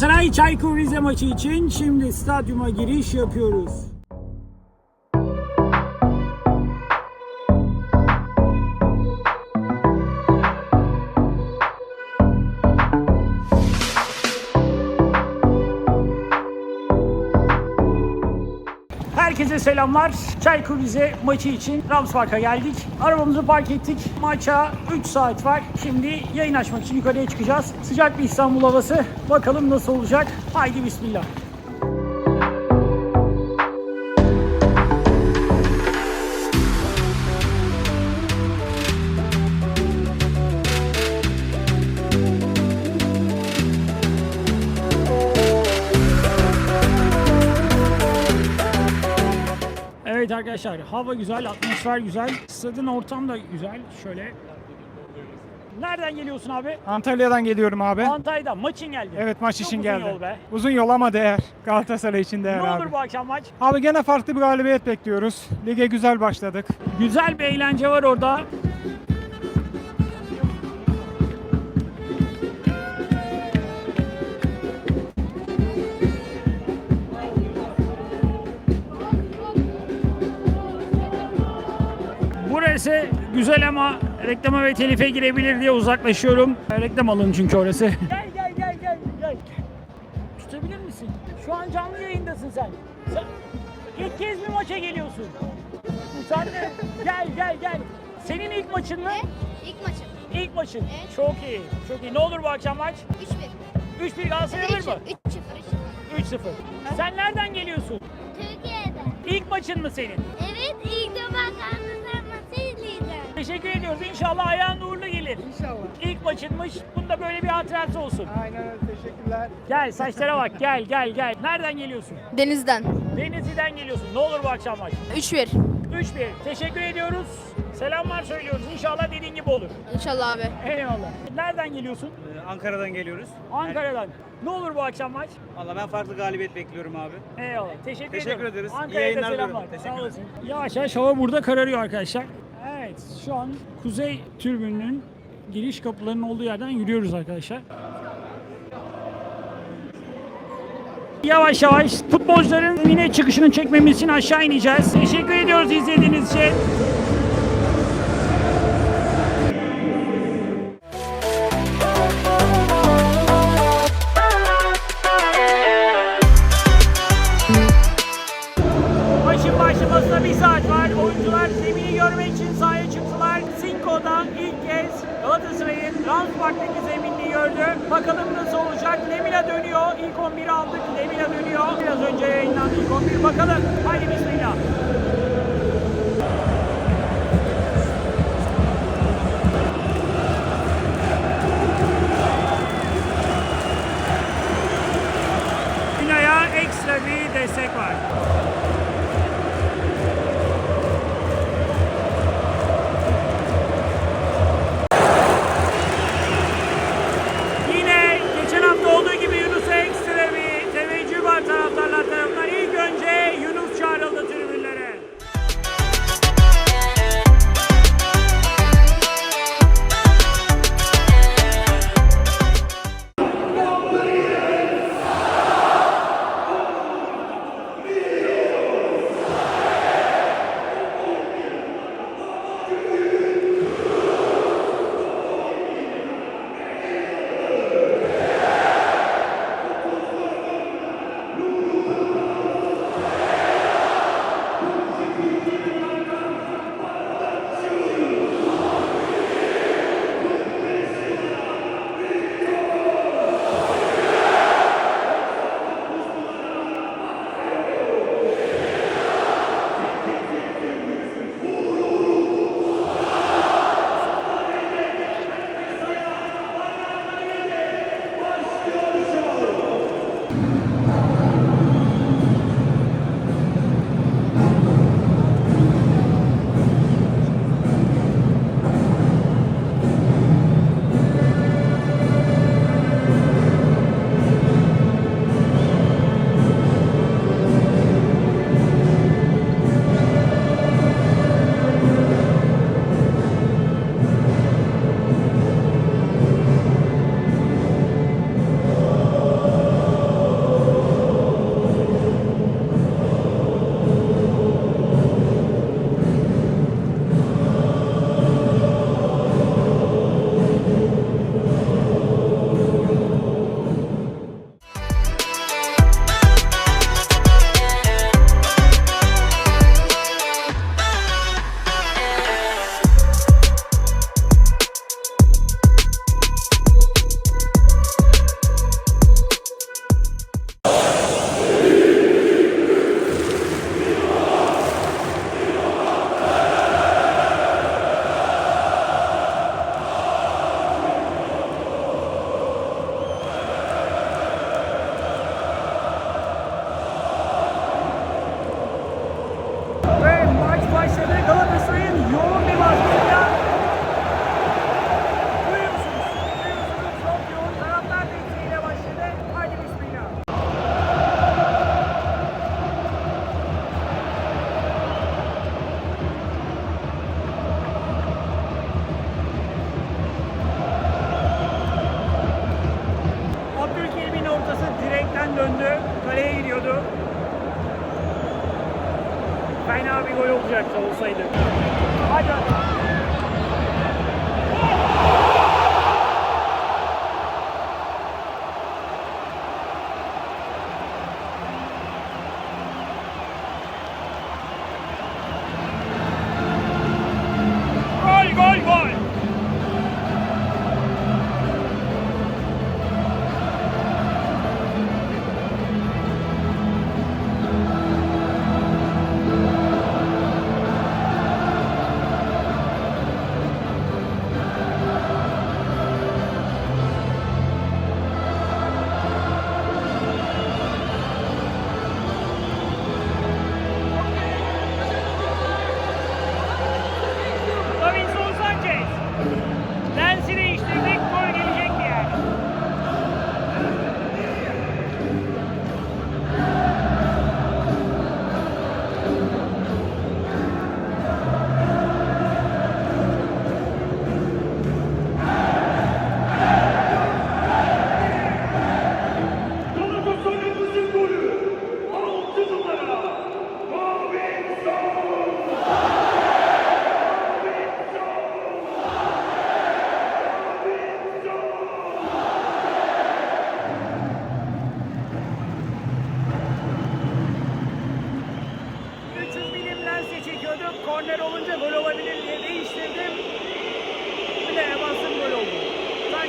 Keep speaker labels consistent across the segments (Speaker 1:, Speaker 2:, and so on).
Speaker 1: Galatasaray Çaykur Rize maçı için şimdi stadyuma giriş yapıyoruz. Herkese selamlar. Çaykur Rize maçı için Rams Park'a geldik. Arabamızı park ettik. Maça 3 saat var. Şimdi yayın açmak için yukarıya çıkacağız. Sıcak bir İstanbul havası. Bakalım nasıl olacak. Haydi bismillah. Evet arkadaşlar hava güzel, atmosfer güzel. Stadın ortam da güzel. Şöyle. Nereden geliyorsun abi?
Speaker 2: Antalya'dan geliyorum abi.
Speaker 1: Antalya'dan maçın geldi.
Speaker 2: Evet maç
Speaker 1: Çok
Speaker 2: için
Speaker 1: uzun
Speaker 2: geldim.
Speaker 1: yol be.
Speaker 2: Uzun yol ama değer. Galatasaray için değer
Speaker 1: Ne
Speaker 2: abi.
Speaker 1: olur bu akşam maç?
Speaker 2: Abi gene farklı bir galibiyet bekliyoruz. Lige güzel başladık.
Speaker 1: Güzel bir eğlence var orada. Burası güzel ama reklama ve telife girebilir diye uzaklaşıyorum. Reklam alın çünkü orası. Gel gel gel gel gel. Tutabilir misin? Şu an canlı yayındasın sen. Sen ilk kez bir maça geliyorsun. Sen de gel gel gel. Senin ilk maçın mı?
Speaker 3: İlk maçım.
Speaker 1: İlk maçın.
Speaker 3: Evet.
Speaker 1: Çok iyi. Çok iyi. Ne olur bu akşam maç?
Speaker 3: 3-1.
Speaker 1: 3-1 Galatasaray alır mı?
Speaker 3: 3-0.
Speaker 1: 3-0. Sen nereden geliyorsun?
Speaker 3: Türkiye'de.
Speaker 1: İlk maçın mı senin?
Speaker 3: Evet ilk
Speaker 1: Teşekkür ediyoruz. İnşallah ayağın uğurlu gelir.
Speaker 2: İnşallah.
Speaker 1: İlk maçınmış. Bunda böyle bir hatırası olsun.
Speaker 2: Aynen öyle. Teşekkürler.
Speaker 1: Gel saçlara bak. Gel gel gel. Nereden geliyorsun?
Speaker 4: Deniz'den.
Speaker 1: Denizli'den geliyorsun. Ne olur bu akşam maç?
Speaker 4: 3-1.
Speaker 1: 3-1. Teşekkür ediyoruz. Selamlar söylüyoruz. İnşallah dediğin gibi olur.
Speaker 4: İnşallah abi.
Speaker 1: Eyvallah. Nereden geliyorsun?
Speaker 5: Ee, Ankara'dan geliyoruz.
Speaker 1: Ankara'dan. Ne olur bu akşam maç?
Speaker 5: Valla ben farklı galibiyet bekliyorum abi.
Speaker 1: Eyvallah. Teşekkür,
Speaker 5: Teşekkür
Speaker 1: ediyorum.
Speaker 5: ederiz. İyi
Speaker 1: Ankara'ya da
Speaker 5: yayınlar
Speaker 1: selamlar.
Speaker 5: diliyorum. Teşekkür
Speaker 1: Sağ olasın. Yavaş yavaş hava burada kararıyor arkadaşlar. Evet şu an kuzey türbünün giriş kapılarının olduğu yerden yürüyoruz arkadaşlar. Yavaş yavaş futbolcuların yine çıkışını çekmemiz için aşağı ineceğiz. Teşekkür ediyoruz izlediğiniz için.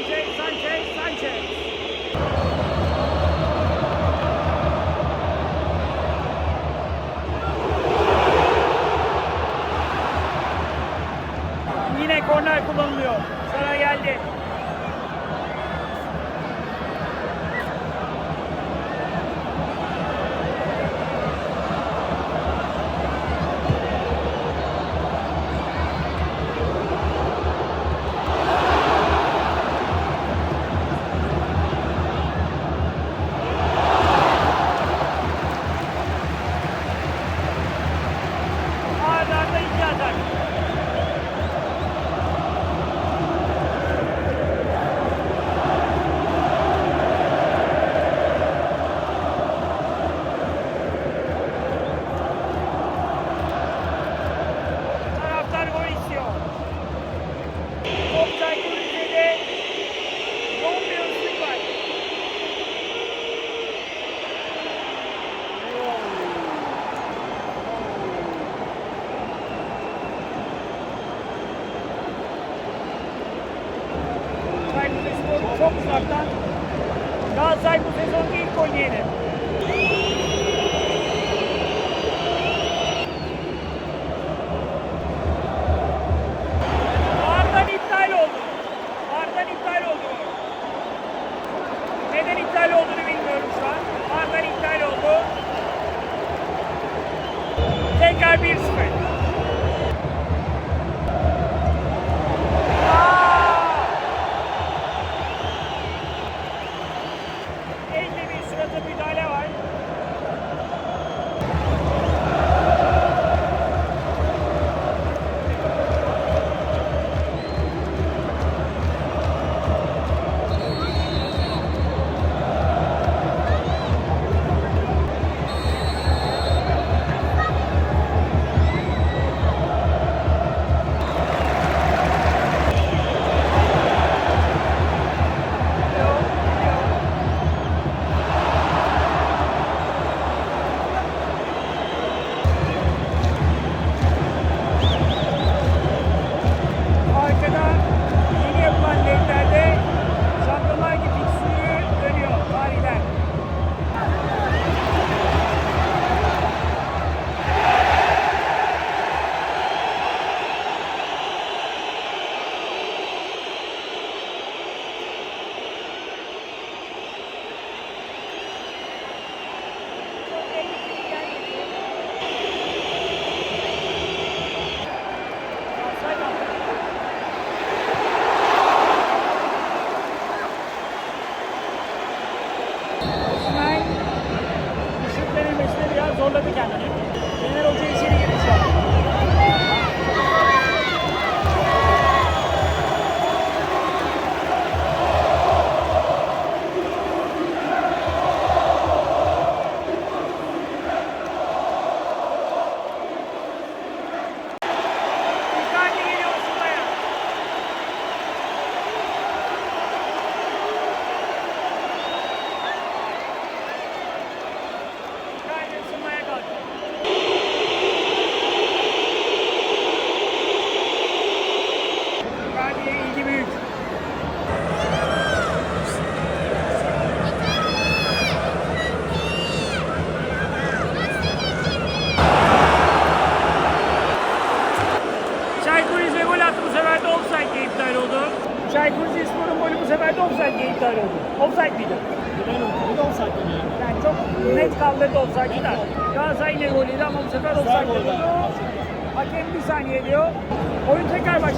Speaker 1: Sanchez, Sanchez, Sanchez.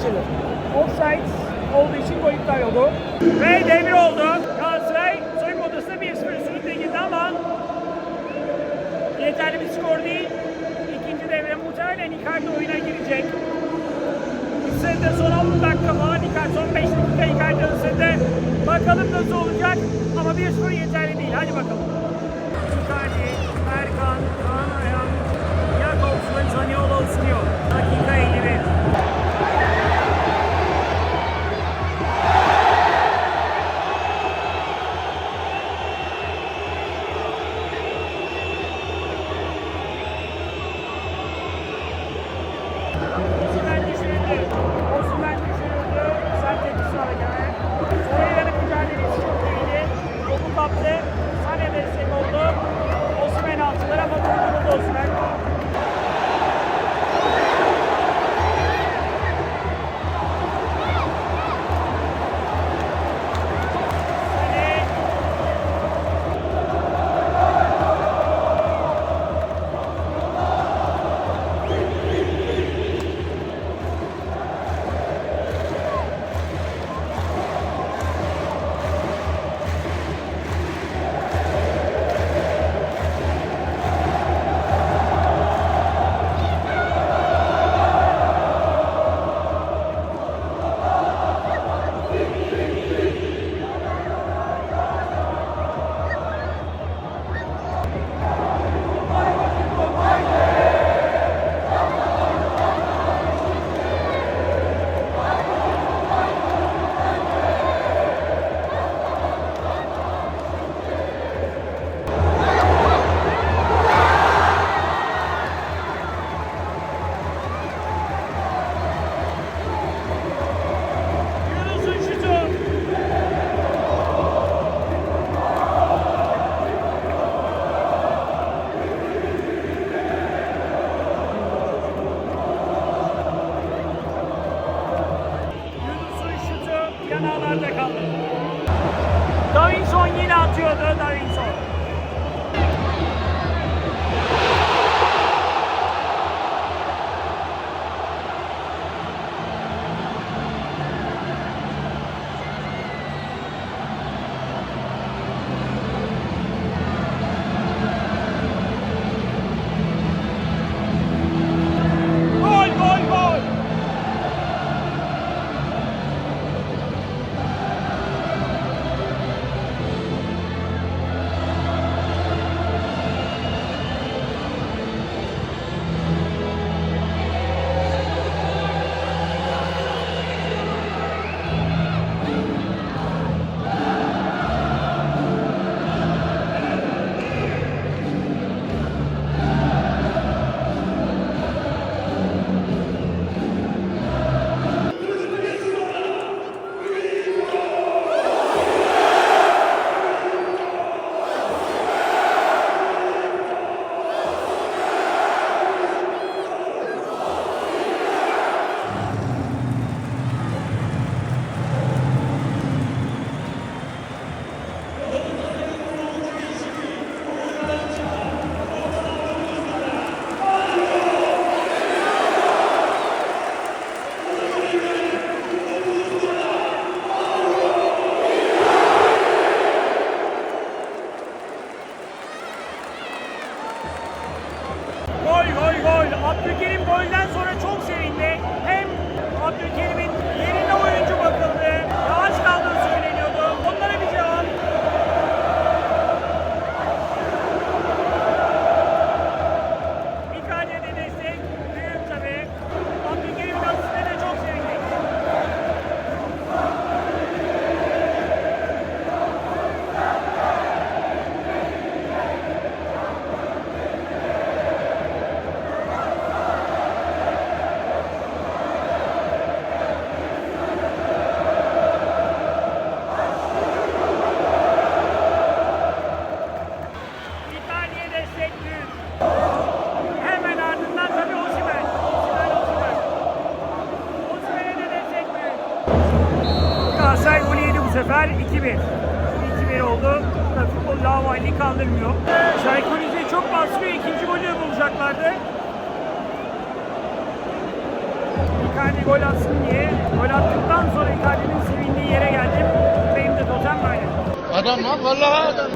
Speaker 1: Başladı. Offside olduğu için gol iptal oldu. Ve devre oldu. Galatasaray soyunma odasında 1-0 üstünlükle girdi ama yeterli bir skor değil. İkinci devre muhtemelen Icardi oyuna girecek. Sırada son 10 dakika falan Icardi, son 5 dakika Icardi arasında. Bakalım nasıl olacak ama 1-0 yeterli değil. Hadi bakalım. Icardi, Erkan, Kaan Ayhan, Jakobs ve Zaniolo ısınıyor. Dakika Gol gol gol. Abdülkerim golden sonra çok sevindi. Hem Abdülkerim'in sefer. 2-1. 2-1 oldu. tabii futbol lavaylığı kaldırmıyor. Şayko Rize'yi çok bastırıyor. İkinci golü bulacaklardı. Icardi gol atsın diye gol attıktan sonra Icardi'nin sevindiği yere geldim. Benim de totem böyle.
Speaker 6: Adam lan vallahi adam.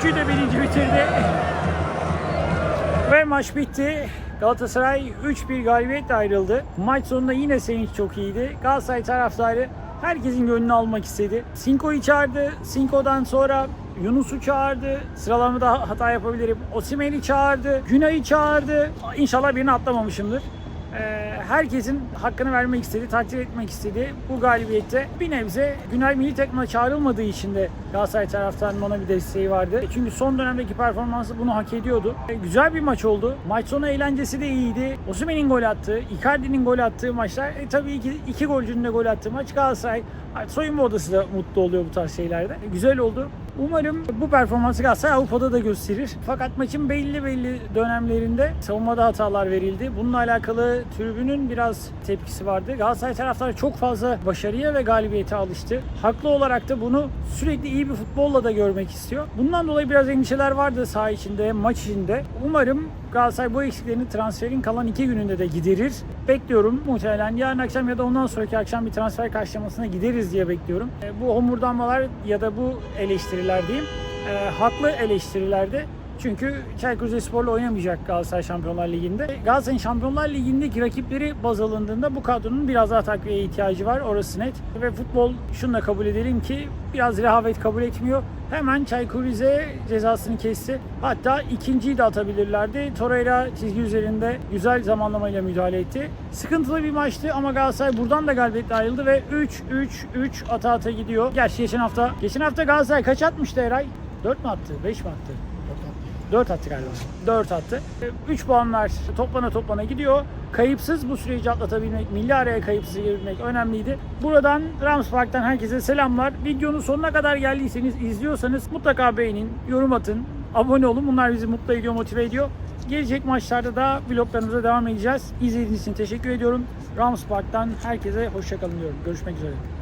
Speaker 1: O koşuyu da birinci bitirdi. Ve maç bitti. Galatasaray 3-1 galibiyetle ayrıldı. Maç sonunda yine sevinç çok iyiydi. Galatasaray taraftarı herkesin gönlünü almak istedi. Cinco'yu çağırdı. Cinco'dan sonra Yunus'u çağırdı. Sıralamada hata yapabilirim. Osimhen'i çağırdı. Günay'ı çağırdı. İnşallah birini atlamamışımdır. Ee, herkesin hakkını vermek istedi, takdir etmek istedi. Bu galibiyette bir nebze Günay milli takımına çağrılmadığı için de Galatasaray taraftarının ona bir desteği vardı. Çünkü son dönemdeki performansı bunu hak ediyordu. Ee, güzel bir maç oldu. Maç sonu eğlencesi de iyiydi. Osimhen'in gol attığı, Icardi'nin gol attığı maçlar. E, tabii iki, iki golcünün de gol attığı maç Galatasaray. Soyunma odası da mutlu oluyor bu tarz şeylerde. E, güzel oldu. Umarım bu performansı Galatasaray Avrupa'da da gösterir. Fakat maçın belli belli dönemlerinde savunmada hatalar verildi. Bununla alakalı tribünün biraz tepkisi vardı. Galatasaray taraftarı çok fazla başarıya ve galibiyete alıştı. Haklı olarak da bunu sürekli iyi bir futbolla da görmek istiyor. Bundan dolayı biraz endişeler vardı saha içinde, maç içinde. Umarım Galatasaray bu eksiklerini transferin kalan iki gününde de giderir. Bekliyorum muhtemelen yarın akşam ya da ondan sonraki akşam bir transfer karşılamasına gideriz diye bekliyorum. E, Bu homurdanmalar ya da bu eleştiriler diyeyim e, haklı eleştirilerde. Çünkü Çaykur Rizespor'la oynamayacak Galatasaray Şampiyonlar Ligi'nde. Galatasaray'ın Şampiyonlar Ligi'ndeki rakipleri baz alındığında bu kadronun biraz daha takviyeye ihtiyacı var. Orası net. Ve futbol şunu da kabul edelim ki biraz rehavet kabul etmiyor. Hemen Çaykur Rize cezasını kesti. Hatta ikinciyi de atabilirlerdi. Torreira çizgi üzerinde güzel zamanlamayla müdahale etti. Sıkıntılı bir maçtı ama Galatasaray buradan da galibiyetle ayrıldı ve 3-3-3 ata ata gidiyor. Gerçi geçen hafta geçen hafta Galatasaray kaç atmıştı Eray? 4 mü attı? 5 mi attı? 4 attı galiba. 4 attı. 3 puanlar toplana toplana gidiyor. Kayıpsız bu süreci atlatabilmek, milli araya kayıpsız girebilmek önemliydi. Buradan Rams Park'tan herkese selamlar. Videonun sonuna kadar geldiyseniz, izliyorsanız mutlaka beğenin, yorum atın, abone olun. Bunlar bizi mutlu ediyor, motive ediyor. Gelecek maçlarda da vloglarımıza devam edeceğiz. İzlediğiniz için teşekkür ediyorum. Rams Park'tan herkese hoşçakalın diyorum. Görüşmek üzere.